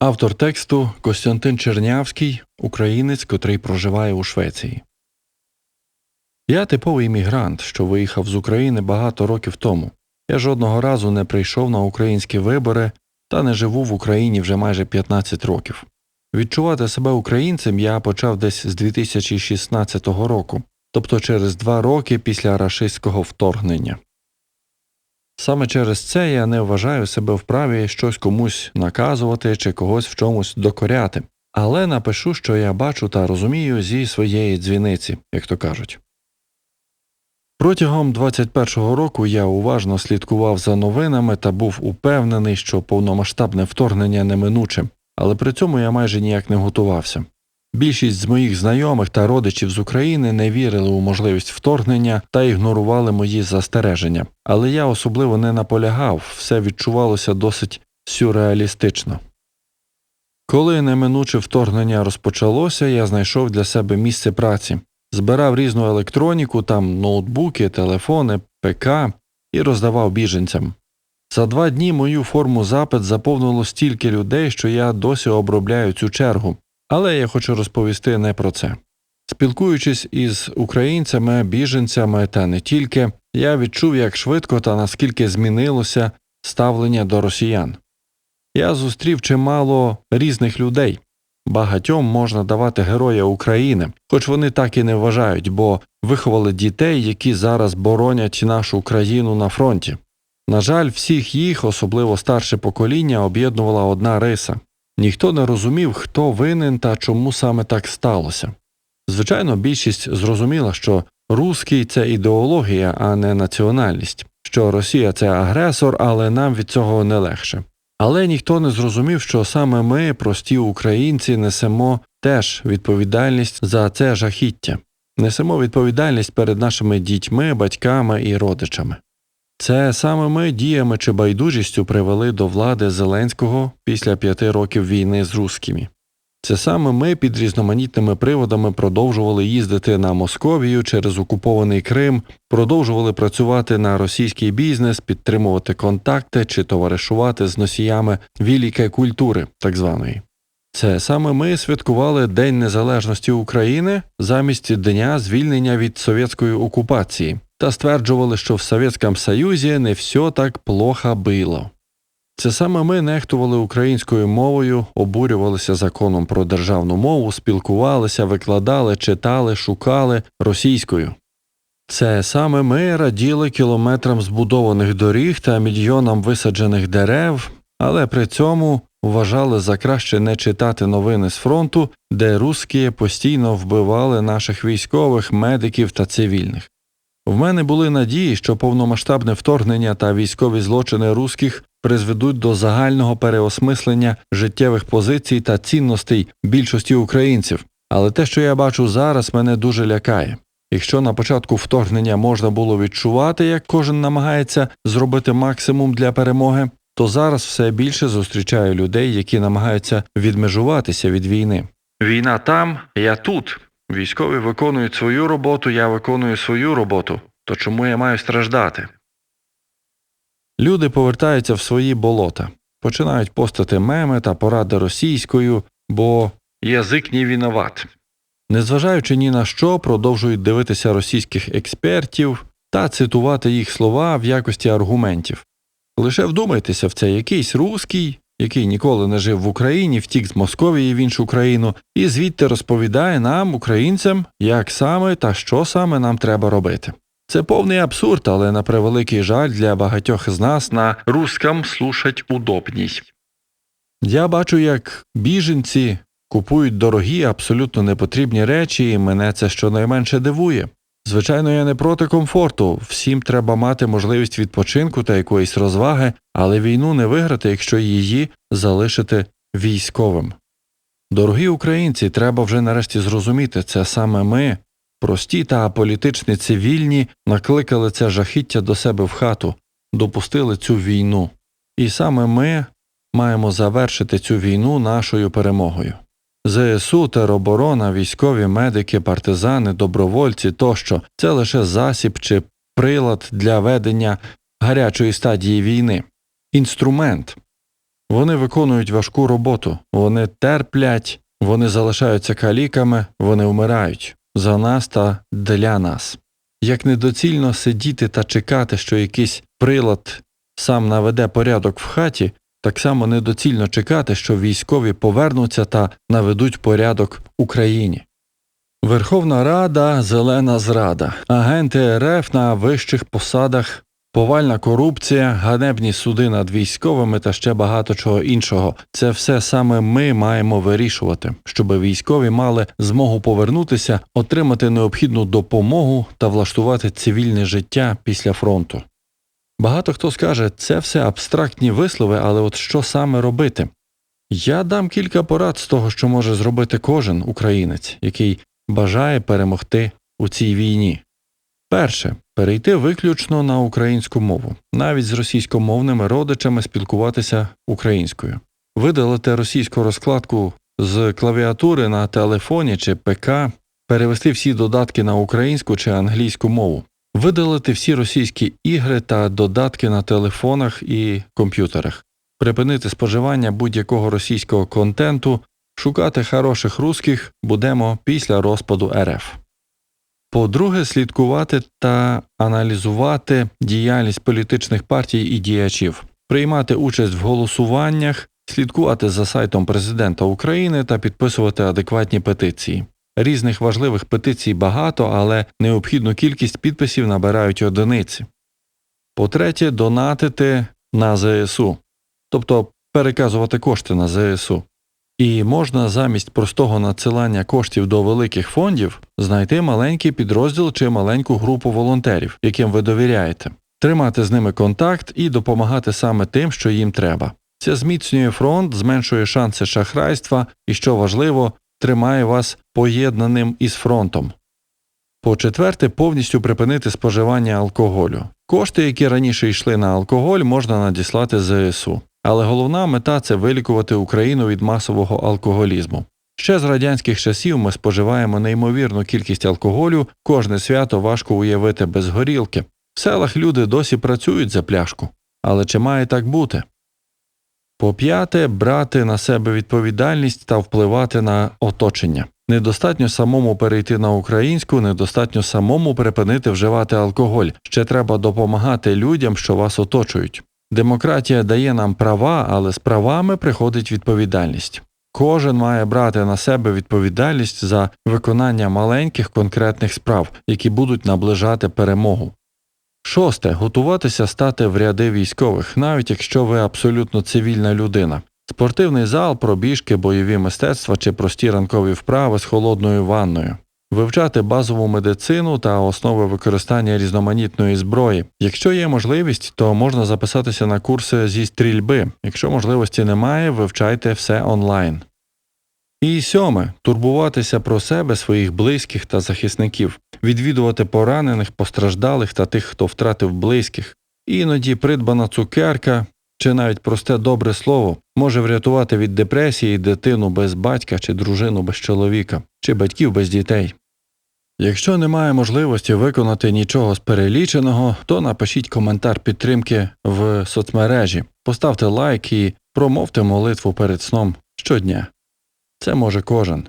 Автор тексту Костянтин Чернявський, українець, котрий проживає у Швеції. Я типовий іммігрант, що виїхав з України багато років тому. Я жодного разу не прийшов на українські вибори та не живу в Україні вже майже 15 років. Відчувати себе українцем я почав десь з 2016 року, тобто через два роки після рашистського вторгнення. Саме через це я не вважаю себе вправі щось комусь наказувати чи когось в чомусь докоряти, але напишу, що я бачу та розумію зі своєї дзвіниці, як то кажуть. Протягом 21-го року я уважно слідкував за новинами та був упевнений, що повномасштабне вторгнення неминуче, але при цьому я майже ніяк не готувався. Більшість з моїх знайомих та родичів з України не вірили у можливість вторгнення та ігнорували мої застереження, але я особливо не наполягав, все відчувалося досить сюрреалістично. Коли неминуче вторгнення розпочалося, я знайшов для себе місце праці, збирав різну електроніку, там ноутбуки, телефони, ПК і роздавав біженцям. За два дні мою форму запит заповнило стільки людей, що я досі обробляю цю чергу. Але я хочу розповісти не про це. Спілкуючись із українцями, біженцями та не тільки, я відчув, як швидко та наскільки змінилося ставлення до росіян. Я зустрів чимало різних людей. Багатьом можна давати героя України, хоч вони так і не вважають, бо виховали дітей, які зараз боронять нашу країну на фронті. На жаль, всіх їх, особливо старше покоління, об'єднувала одна риса Ніхто не розумів, хто винен та чому саме так сталося. Звичайно, більшість зрозуміла, що русський це ідеологія, а не національність, що Росія це агресор, але нам від цього не легше. Але ніхто не зрозумів, що саме ми, прості українці, несемо теж відповідальність за це жахіття, несемо відповідальність перед нашими дітьми, батьками і родичами. Це саме ми діями чи байдужістю привели до влади Зеленського після п'яти років війни з русскими. Це саме ми під різноманітними приводами продовжували їздити на Московію через окупований Крим, продовжували працювати на російський бізнес, підтримувати контакти чи товаришувати з носіями вілікої культури, так званої. Це саме ми святкували День Незалежності України замість дня звільнення від совєтської окупації та стверджували, що в Совєтському Союзі не все так плохо було. Це саме ми нехтували українською мовою, обурювалися законом про державну мову, спілкувалися, викладали, читали, шукали російською. Це саме ми раділи кілометрам збудованих доріг та мільйонам висаджених дерев, але при цьому вважали за краще не читати новини з фронту, де русські постійно вбивали наших військових, медиків та цивільних. В мене були надії, що повномасштабне вторгнення та військові злочини русських призведуть до загального переосмислення життєвих позицій та цінностей більшості українців, але те, що я бачу зараз, мене дуже лякає. Якщо на початку вторгнення можна було відчувати, як кожен намагається зробити максимум для перемоги, то зараз все більше зустрічаю людей, які намагаються відмежуватися від війни. Війна там, я тут. Військові виконують свою роботу, я виконую свою роботу. То чому я маю страждати? Люди повертаються в свої болота, починають постати меми та поради російською, бо язик не виноват. Незважаючи ні на що, продовжують дивитися російських експертів та цитувати їх слова в якості аргументів. Лише вдумайтеся в це якийсь русський, який ніколи не жив в Україні, втік з Московії в іншу країну, і звідти розповідає нам, українцям, як саме та що саме нам треба робити. Це повний абсурд, але на превеликий жаль для багатьох з нас на русском слушать удобній. Я бачу, як біженці купують дорогі, абсолютно непотрібні речі, і мене це щонайменше дивує. Звичайно, я не проти комфорту, всім треба мати можливість відпочинку та якоїсь розваги, але війну не виграти, якщо її залишити військовим. Дорогі українці, треба вже нарешті зрозуміти, це саме ми, прості та аполітичні цивільні, накликали це жахіття до себе в хату, допустили цю війну, і саме ми маємо завершити цю війну нашою перемогою. ЗСУ, тероборона, військові медики, партизани, добровольці тощо це лише засіб чи прилад для ведення гарячої стадії війни, інструмент. Вони виконують важку роботу, вони терплять, вони залишаються каліками, вони вмирають за нас та для нас. Як недоцільно сидіти та чекати, що якийсь прилад сам наведе порядок в хаті, так само недоцільно чекати, що військові повернуться та наведуть порядок Україні. Верховна Рада зелена зрада, агенти РФ на вищих посадах, повальна корупція, ганебні суди над військовими та ще багато чого іншого. Це все саме ми маємо вирішувати, щоб військові мали змогу повернутися, отримати необхідну допомогу та влаштувати цивільне життя після фронту. Багато хто скаже, це все абстрактні вислови, але от що саме робити? Я дам кілька порад з того, що може зробити кожен українець, який бажає перемогти у цій війні. Перше перейти виключно на українську мову, навіть з російськомовними родичами спілкуватися українською, видалити російську розкладку з клавіатури на телефоні чи ПК, перевести всі додатки на українську чи англійську мову, видалити всі російські ігри та додатки на телефонах і комп'ютерах, припинити споживання будь-якого російського контенту, шукати хороших русських будемо після розпаду РФ. По-друге, слідкувати та аналізувати діяльність політичних партій і діячів, приймати участь в голосуваннях, слідкувати за сайтом президента України та підписувати адекватні петиції. Різних важливих петицій багато, але необхідну кількість підписів набирають одиниці. По-третє, донатити на ЗСУ, тобто переказувати кошти на ЗСУ. І можна замість простого надсилання коштів до великих фондів знайти маленький підрозділ чи маленьку групу волонтерів, яким ви довіряєте, тримати з ними контакт і допомагати саме тим, що їм треба. Це зміцнює фронт, зменшує шанси шахрайства і, що важливо, тримає вас поєднаним із фронтом. По четверте, повністю припинити споживання алкоголю. Кошти, які раніше йшли на алкоголь, можна надіслати ЗСУ. Але головна мета це вилікувати Україну від масового алкоголізму. Ще з радянських часів ми споживаємо неймовірну кількість алкоголю, кожне свято важко уявити без горілки. В селах люди досі працюють за пляшку. Але чи має так бути? По п'яте, брати на себе відповідальність та впливати на оточення. Недостатньо самому перейти на українську, недостатньо самому припинити вживати алкоголь. Ще треба допомагати людям, що вас оточують. Демократія дає нам права, але з правами приходить відповідальність. Кожен має брати на себе відповідальність за виконання маленьких конкретних справ, які будуть наближати перемогу. Шосте готуватися стати в ряди військових, навіть якщо ви абсолютно цивільна людина. Спортивний зал, пробіжки, бойові мистецтва чи прості ранкові вправи з холодною ванною. Вивчати базову медицину та основи використання різноманітної зброї. Якщо є можливість, то можна записатися на курси зі стрільби. Якщо можливості немає, вивчайте все онлайн. І сьоме турбуватися про себе, своїх близьких та захисників, відвідувати поранених, постраждалих та тих, хто втратив близьких. Іноді придбана цукерка чи навіть просте добре слово може врятувати від депресії дитину без батька чи дружину без чоловіка, чи батьків без дітей. Якщо немає можливості виконати нічого з переліченого, то напишіть коментар підтримки в соцмережі, поставте лайк і промовте молитву перед сном щодня. Це може кожен.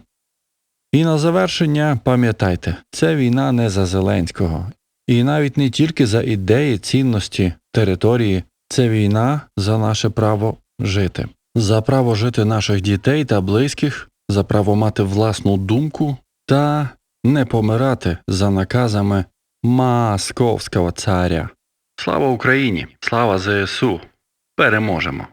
І на завершення пам'ятайте, це війна не за Зеленського, і навіть не тільки за ідеї, цінності, території, це війна за наше право жити, за право жити наших дітей та близьких, за право мати власну думку та не помирати за наказами Московського царя. Слава Україні! Слава ЗСУ! Переможемо!